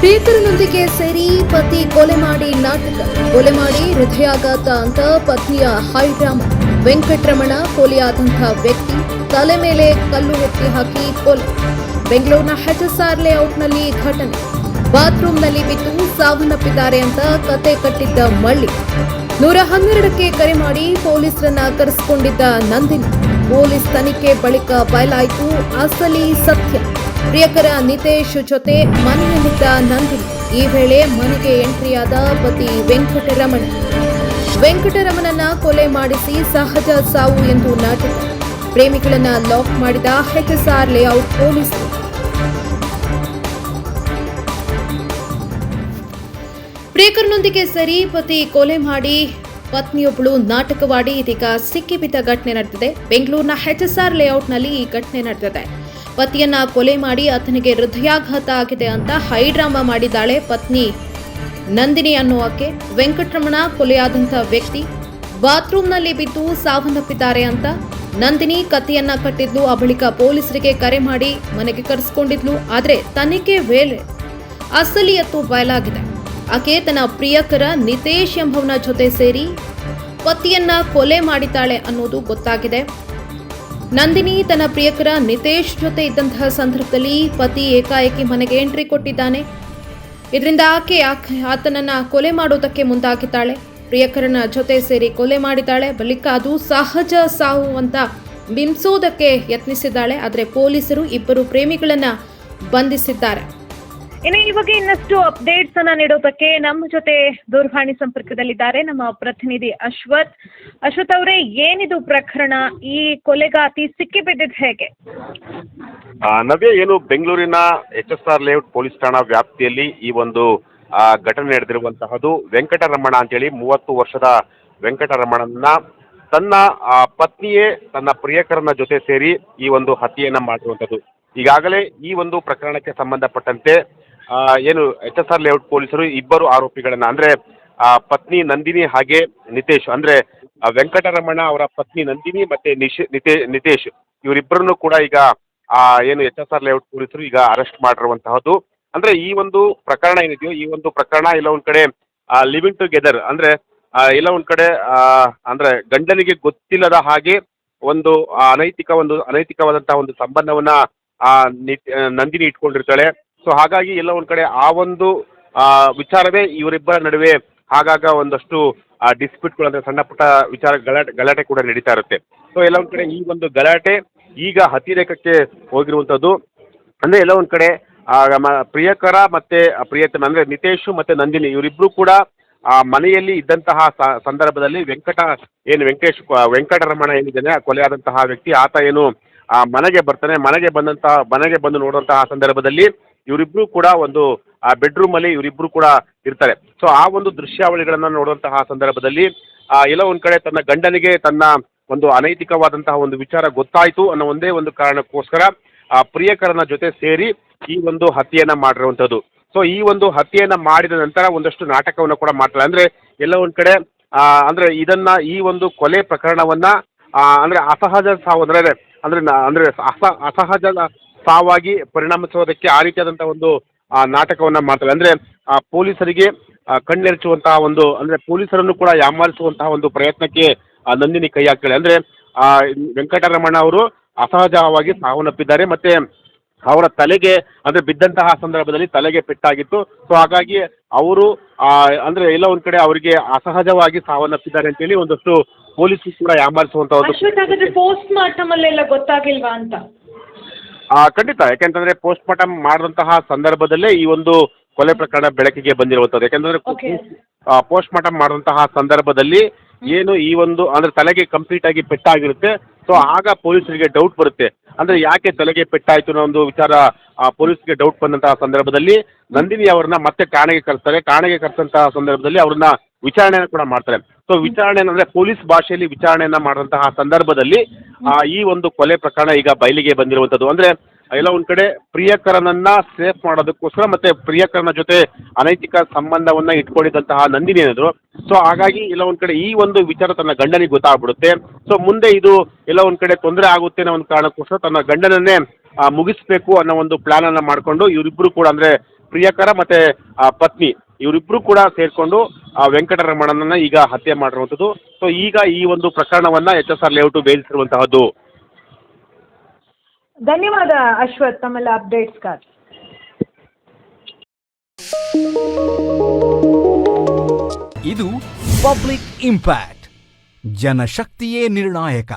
ಪ್ರಿಯಕರನೊಂದಿಗೆ ಸೇರಿ ಪತಿ ಕೊಲೆ ಮಾಡಿ ನಾಟಕ, ಕೊಲೆ ಮಾಡಿ ಹೃದಯಾಘಾತ ಅಂತ ಪತ್ನಿಯ ಹೈಡ್ರಾಮ ವೆಂಕಟರಮಣ ಕೊಲೆಯಾದಂಥ ವ್ಯಕ್ತಿ ತಲೆ ಮೇಲೆ ಕಲ್ಲು ಎತ್ತಿ ಹಾಕಿ ಕೊಲೆ. ಬೆಂಗಳೂರಿನ ಹೆಚ್ಎಸ್ಆರ್ ಲೇಔಟ್ನಲ್ಲಿ ಘಟನೆ. ಬಾತ್ರೂಮ್ನಲ್ಲಿ ಬಿದ್ದು ಸಾವನ್ನಪ್ಪಿದ್ದಾರೆ ಅಂತ ಕತೆ ಕಟ್ಟಿದ್ದ ಮಳ್ಳಿ. ನೂರ ಹನ್ನೆರಡಕ್ಕೆ ಕರೆ ಮಾಡಿ ಪೊಲೀಸರನ್ನ ಕರೆಸಿಕೊಂಡಿದ್ದ ನಂದಿನಿ. ಪೊಲೀಸ್ ತನಿಖೆ ಬಳಿಕ ಬಯಲಾಯಿತು. ಅಸಲಿ ಸತ್ಯ. ಪ್ರಿಯಕರ ನಿತೇಶ್ ಜೊತೆ ಮನೆಯಲ್ಲಿದ್ದ ನಂದಿನಿ. ಈ ವೇಳೆ ಮನೆಗೆ ಎಂಟ್ರಿಯಾದ ಪತಿ ವೆಂಕಟರಮಣ. ವೆಂಕಟರಮಣನ ಕೊಲೆ ಮಾಡಿಸಿ ಸಹಜ ಸಾವು ಎಂದು ನಾಟಕ ಪ್ರೇಮಿಗಳನ್ನ ಲಾಕ್ ಮಾಡಿದ ಹೆಚ್ಎಸ್ಆರ್ ಲೇಔಟ್ ಪೊಲೀಸರು. ಪ್ರಿಯಕರನೊಂದಿಗೆ ಸರಿ, ಪತಿ ಕೊಲೆ ಮಾಡಿ ಪತ್ನಿಯೊಬ್ಬಳು ನಾಟಕವಾಡಿ ಇದೀಗ ಸಿಕ್ಕಿಬಿದ್ದ ಘಟನೆ ನಡೆದಿದೆ. ಬೆಂಗಳೂರಿನ ಹೆಚ್ಎಸ್ಆರ್ ಲೇಔಟ್ನಲ್ಲಿ ಈ ಘಟನೆ ನಡೆದಿದೆ. ಪತಿಯನ್ನ ಕೊಲೆ ಮಾಡಿ ಆತನಿಗೆ ಹೃದಯಾಘಾತ ಆಗಿದೆ ಅಂತ ಹೈಡ್ರಾಮಾ ಮಾಡಿದ್ದಾಳೆ ಪತ್ನಿ ನಂದಿನಿ ಅನ್ನುವಕ್ಕೆ ವೆಂಕಟರಮಣ ಕೊಲೆಯಾದಂಥ ವ್ಯಕ್ತಿ ಬಾತ್ರೂಮ್ನಲ್ಲಿ ಬಿದ್ದು ಸಾವನ್ನಪ್ಪಿದ್ದಾರೆ ಅಂತ ನಂದಿನಿ ಕತ್ತಿಯನ್ನ ಕಟ್ಟಿದ್ಲು, ಆ ಬಳಿಕ ಪೊಲೀಸರಿಗೆ ಕರೆ ಮಾಡಿ ಮನೆಗೆ ಕರೆಸಿಕೊಂಡಿದ್ಲು, ಆದರೆ ತನಿಖೆ ವೇಳೆ ಅಸಲಿಯತ್ತು ಬಯಲಾಗಿದೆ. ಆಕೆ ತನ್ನ ಪ್ರಿಯಕರ ನಿತೇಶ್ ಎಂಬವನ ಜೊತೆ ಸೇರಿ ಪತಿಯನ್ನ ಕೊಲೆ ಮಾಡಿದ್ದಾಳೆ ಅನ್ನೋದು ಗೊತ್ತಾಗಿದೆ. ನಂದಿನಿ ತನ್ನ ಪ್ರಿಯಕರ ನಿತೇಶ್ ಜೊತೆ ಇದ್ದಂತಹ ಸಂದರ್ಭದಲ್ಲಿ ಪತಿ ಏಕಾಏಕಿ ಮನೆಗೆ ಎಂಟ್ರಿ ಕೊಟ್ಟಿದ್ದಾನೆ. ಇದರಿಂದ ಆಕೆ, ಆತನನ್ನ ಕೊಲೆ ಮಾಡೋದಕ್ಕೆ ಮುಂದಾಗಿದ್ದಾಳೆ. ಪ್ರಿಯಕರನ ಜೊತೆ ಸೇರಿ ಕೊಲೆ ಮಾಡಿದ್ದಾಳೆ. ಬಳಿಕ ಅದು ಸಹಜ ಸಾವು ಅಂತ ಬಿಂಬಿಸೋದಕ್ಕೆ ಯತ್ನಿಸಿದ್ದಾಳೆ. ಆದರೆ ಪೊಲೀಸರು ಇಬ್ಬರು ಪ್ರೇಮಿಗಳನ್ನು ಬಂಧಿಸಿದ್ದಾರೆ. ಇನ್ನು ಈ ಬಗ್ಗೆ ಇನ್ನಷ್ಟು ಅಪ್ಡೇಟ್ಸ್ ಅನ್ನ ನೀಡೋದಕ್ಕೆ ನಮ್ಮ ಜೊತೆ ದೂರವಾಣಿ ಸಂಪರ್ಕದಲ್ಲಿದ್ದಾರೆ ನಮ್ಮ ಪ್ರತಿನಿಧಿ ಅಶ್ವಥ್. ಅಶ್ವಥ್ ಅವರೇ, ಏನಿದು ಪ್ರಕರಣ? ಈ ಕೊಲೆಗಾತಿ ಸಿಕ್ಕಿಬಿದ್ದಿದ್ದು ಹೇಗೆ? ನವ್ಯ, ಏನು ಬೆಂಗಳೂರಿನ H S R layout police ಠಾಣಾ ವ್ಯಾಪ್ತಿಯಲ್ಲಿ ಈ ಒಂದು ಘಟನೆ ನಡೆದಿರುವಂತಹದ್ದು ವೆಂಕಟರಮಣ ಅಂತೇಳಿ ಮೂವತ್ತು ವರ್ಷದ ವೆಂಕಟರಮಣನ ತನ್ನ ಪತ್ನಿಯೇ ತನ್ನ ಪ್ರಿಯಕರನ ಜೊತೆ ಸೇರಿ ಈ ಒಂದು ಹತ್ಯೆಯನ್ನ ಮಾಡಿರುವಂಥದ್ದು ಈಗಾಗಲೇ ಈ ಒಂದು ಪ್ರಕರಣಕ್ಕೆ ಸಂಬಂಧಪಟ್ಟಂತೆ ಏನು ಎಚ್ ಎಸ್ ಆರ್ ಲೇಔಟ್ ಪೊಲೀಸರು ಇಬ್ಬರು ಆರೋಪಿಗಳನ್ನ ಅಂದ್ರೆ ಆ, ಪತ್ನಿ ನಂದಿನಿ ಹಾಗೆ ನಿತೇಶ್ ಅಂದ್ರೆ ವೆಂಕಟರಮಣ ಅವರ ಪತ್ನಿ ನಂದಿನಿ ಮತ್ತೆ ನಿಶ್ ನಿತೇ ನಿತೇಶ್ ಇವರಿಬ್ಬರನ್ನು ಕೂಡ ಈಗ ಆ ಏನು ಎಚ್ ಎಸ್ ಆರ್ ಲೇಔಟ್ ಪೊಲೀಸರು ಈಗ ಅರೆಸ್ಟ್ ಮಾಡಿರುವಂತಹದ್ದು. ಅಂದ್ರೆ ಈ ಒಂದು ಪ್ರಕರಣ ಏನಿದೆಯೋ ಈ ಒಂದು ಪ್ರಕರಣ ಎಲ್ಲ ಒಂದ್ ಕಡೆ ಲಿವಿಂಗ್ ಟುಗೆದರ್ ಅಂದ್ರೆ ಎಲ್ಲ ಒಂದ್ ಕಡೆ ಅಂದ್ರೆ ಗಂಡನಿಗೆ ಗೊತ್ತಿಲ್ಲದ ಹಾಗೆ ಒಂದು ಅನೈತಿಕ ಒಂದು ಅನೈತಿಕವಾದಂತಹ ಒಂದು ಸಂಬಂಧವನ್ನ ನಂದಿನಿ ಇಟ್ಕೊಂಡಿರ್ತಾಳೆ. ಸೊ ಹಾಗಾಗಿ ಎಲ್ಲ ಒಂದ್ ಕಡೆ ಆ ಒಂದು ವಿಚಾರವೇ ಇವರಿಬ್ಬರ ನಡುವೆ ಆಗಾಗ ಒಂದಷ್ಟು ಡಿಸ್ಪ್ಯೂಟ್ಗಳು ಅಂದ್ರೆ ಸಣ್ಣ ಪುಟ್ಟ ವಿಚಾರ ಗಲಾಟೆ ಗಲಾಟೆ ಕೂಡ ನಡೀತಾ ಇರುತ್ತೆ. ಸೊ ಎಲ್ಲ ಒಂದ್ ಕಡೆ ಈ ಒಂದು ಗಲಾಟೆ ಈಗ ಅತಿರೇಕಕ್ಕೆ ಹೋಗಿರುವಂಥದ್ದು ಅಂದ್ರೆ ಎಲ್ಲ ಒಂದ್ ಕಡೆ ಪ್ರಿಯಕರ ಮತ್ತೆ ಪ್ರಿಯತನ ಅಂದ್ರೆ ನಿತೇಶ್ ಮತ್ತೆ ನಂದಿನಿ ಇವರಿಬ್ರು ಕೂಡ, ಆ, ಮನೆಯಲ್ಲಿ ಇದ್ದಂತಹ ಸಂದರ್ಭದಲ್ಲಿ ವೆಂಕಟ, ಏನು ವೆಂಕಟೇಶ್ ವೆಂಕಟರಮಣ ಏನಿದ್ದಾನೆ ಕೊಲೆಯಾದಂತಹ ವ್ಯಕ್ತಿ, ಆತ ಏನು, ಆ, ಮನೆಗೆ ಬರ್ತಾನೆ, ಮನೆಗೆ ಬಂದಂತಹ, ಮನೆಗೆ ಬಂದು ನೋಡುವಂತಹ ಸಂದರ್ಭದಲ್ಲಿ ಇವರಿಬ್ರು ಕೂಡ ಒಂದು, ಆ ಬೆಡ್ರೂಮ್ ಅಲ್ಲಿ ಇವರಿಬ್ರು ಕೂಡ ಇರ್ತಾರೆ. ಸೊ ಆ ಒಂದು ದೃಶ್ಯಾವಳಿಗಳನ್ನ ನೋಡುವಂತಹ ಸಂದರ್ಭದಲ್ಲಿ, ಆ, ಎಲ್ಲ ಒಂದ್ ಕಡೆ ತನ್ನ ಗಂಡನಿಗೆ ತನ್ನ ಒಂದು ಅನೈತಿಕವಾದಂತಹ ಒಂದು ವಿಚಾರ ಗೊತ್ತಾಯ್ತು ಅನ್ನೋ ಒಂದೇ ಒಂದು ಕಾರಣಕ್ಕೋಸ್ಕರ, ಆ, ಪ್ರಿಯಕರನ ಜೊತೆ ಸೇರಿ ಈ ಒಂದು ಹತ್ಯೆಯನ್ನ ಮಾಡಿರುವಂಥದ್ದು ಸೊ ಈ ಒಂದು ಹತ್ಯೆಯನ್ನ ಮಾಡಿದ ನಂತರ ಒಂದಷ್ಟು ನಾಟಕವನ್ನು ಕೂಡ ಮಾಡ್ತಾರೆ. ಅಂದ್ರೆ, ಎಲ್ಲ ಒಂದ್ ಕಡೆ ಅಂದ್ರೆ ಇದನ್ನ ಈ ಒಂದು ಕೊಲೆ ಪ್ರಕರಣವನ್ನ ಅಂದ್ರೆ ಅಸಹಜ ಸಾವು, ಅಂದ್ರೆ ಅಂದ್ರೆ ಅಂದ್ರೆ ಅಸ, ಅಸಹಜ ಸಾವಾಗಿ ಪರಿಣಮಿಸೋದಕ್ಕೆ ಆ ರೀತಿಯಾದಂತಹ ಒಂದು ಆ, ನಾಟಕವನ್ನ ಮಾಡ್ತಾರೆ. ಅಂದ್ರೆ ಆ, ಪೊಲೀಸರಿಗೆ ಕಣ್ಣೆರಚುವಂತಹ ಒಂದು ಅಂದ್ರೆ ಪೊಲೀಸರನ್ನು ಕೂಡ ಯಾಮಾರಿಸುವಂತಹ ಒಂದು ಪ್ರಯತ್ನಕ್ಕೆ ನಂದಿನಿ ಕೈ ಹಾಕ್ತಾಳೆ. ಅಂದ್ರೆ ಆ, ವೆಂಕಟರಮಣ ಅವರು ಅಸಹಜವಾಗಿ ಸಾವನ್ನಪ್ಪಿದ್ದಾರೆ. ಮತ್ತೆ ಅವರ ತಲೆಗೆ ಅಂದ್ರೆ ಬಿದ್ದಂತಹ ಸಂದರ್ಭದಲ್ಲಿ ತಲೆಗೆ ಪೆಟ್ಟಾಗಿತ್ತು. ಸೊ ಹಾಗಾಗಿ ಅವರು ಅಂದ್ರೆ ಎಲ್ಲ ಒಂದ್ ಕಡೆ ಅವರಿಗೆ ಅಸಹಜವಾಗಿ ಸಾವನ್ನಪ್ಪಿದ್ದಾರೆ ಅಂತೇಳಿ ಒಂದಷ್ಟು ಪೊಲೀಸರು ಕೂಡ ಯಾಮಾರಿಸುವಂತ ಒಂದು ಅಶ್ವಥ್ ಹಾಗಾದ್ರೆ ಪೋಸ್ಟ್ ಗೊತ್ತಾಗಿಲ್ವಾ ಅಂತ? ಖಂಡಿತ. ಯಾಕೆಂತಂದ್ರೆ ಪೋಸ್ಟ್ ಮಾರ್ಟಮ್ ಮಾಡಿದಂತಹ ಸಂದರ್ಭದಲ್ಲೇ ಈ ಒಂದು ಕೊಲೆ ಪ್ರಕರಣ ಬೆಳಕಿಗೆ ಬಂದಿರುವಂಥದ್ದು. ಪೋಸ್ಟ್ ಮಾರ್ಟಮ್ ಮಾಡಿದಂತಹ ಸಂದರ್ಭದಲ್ಲಿ ಏನು ಈ ಒಂದು ಅಂದ್ರೆ ತಲೆಗೆ ಕಂಪ್ಲೀಟ್ ಆಗಿ ಪೆಟ್ಟಾಗಿರುತ್ತೆ. ಸೊ ಆಗ ಪೊಲೀಸರಿಗೆ ಡೌಟ್ ಬರುತ್ತೆ. ಅಂದ್ರೆ ಯಾಕೆ ತಲೆಗೆ ಪೆಟ್ಟಾಯ್ತು ಅನ್ನೋ ಒಂದು ವಿಚಾರ ಪೊಲೀಸ್ಗೆ ಡೌಟ್ ಬಂದಂತಹ ಸಂದರ್ಭದಲ್ಲಿ ನಂದಿನಿ ಅವರನ್ನ ಮತ್ತೆ ಠಾಣೆಗೆ ಕರೆಸ್ತಾರೆ. ಠಾಣೆಗೆ ಕರೆಸಂತಹ ಸಂದರ್ಭದಲ್ಲಿ ಅವ್ರನ್ನ ವಿಚಾರಣೆಯನ್ನು ಕೂಡ ಮಾಡ್ತಾರೆ. ಸೊ ವಿಚಾರಣೆ ಅಂದ್ರೆ ಪೊಲೀಸ್ ಭಾಷೆಯಲ್ಲಿ ವಿಚಾರಣೆಯನ್ನ ಮಾಡುವಂತಹ ಸಂದರ್ಭದಲ್ಲಿ ಆ, ಈ ಒಂದು ಕೊಲೆ ಪ್ರಕರಣ ಈಗ ಬಯಲಿಗೆ ಬಂದಿರುವಂತದ್ದು ಅಂದ್ರೆ ಎಲ್ಲ ಒಂದ್ ಕಡೆ ಪ್ರಿಯಕರನನ್ನ ಸೇಫ್ ಮಾಡೋದಕ್ಕೋಸ್ಕರ ಮತ್ತೆ ಪ್ರಿಯಕರನ ಜೊತೆ ಅನೈತಿಕ ಸಂಬಂಧವನ್ನ ಇಟ್ಕೊಂಡಿದ್ದಂತಹ ನಂದಿನಿ ಏನಿದ್ರು. ಸೊ ಹಾಗಾಗಿ ಎಲ್ಲ ಒಂದ್ ಕಡೆ ಈ ಒಂದು ವಿಚಾರ ತನ್ನ ಗಂಡನಿಗೆ ಗೊತ್ತಾಗ್ಬಿಡುತ್ತೆ. ಸೊ ಮುಂದೆ ಇದು ಎಲ್ಲ ಒಂದ್ ಕಡೆ ತೊಂದರೆ ಆಗುತ್ತೆ ಅನ್ನೋ ಒಂದು ಕಾರಣಕ್ಕೋಸ್ಕರ ತನ್ನ ಗಂಡನನ್ನೇ ಮುಗಿಸ್ಬೇಕು ಅನ್ನೋ ಒಂದು ಪ್ಲಾನ್ ಅನ್ನ ಮಾಡ್ಕೊಂಡು ಇವರಿಬ್ರು ಕೂಡ ಅಂದ್ರೆ ಪ್ರಿಯಕರ ಮತ್ತೆ ಆ, ಪತ್ನಿ ಇವರಿಬ್ರು ಕೂಡ ಸೇರಿಕೊಂಡು ಆ ವೆಂಕಟರಮಣನನ್ನ ಈಗ ಹತ್ಯೆ ಮಾಡಿರುವಂಥದ್ದು. ಸೊ ಈಗ ಈ ಒಂದು ಪ್ರಕರಣವನ್ನ ಎಚ್ ಎಸ್ ಆರ್ ಲೇಔಟ್ ಬೇಯಿಸಿರುವಂತಹದ್ದು. ಧನ್ಯವಾದ ಅಶ್ವಥ್ ತಮ್ಮೆಲ್ಲ ಅಪ್ಡೇಟ್ಸ್ಗಾಗಿ ಇದು ಪಬ್ಲಿಕ್ ಇಂಪ್ಯಾಕ್ಟ್ ಜನಶಕ್ತಿಯೇ ನಿರ್ಣಾಯಕ.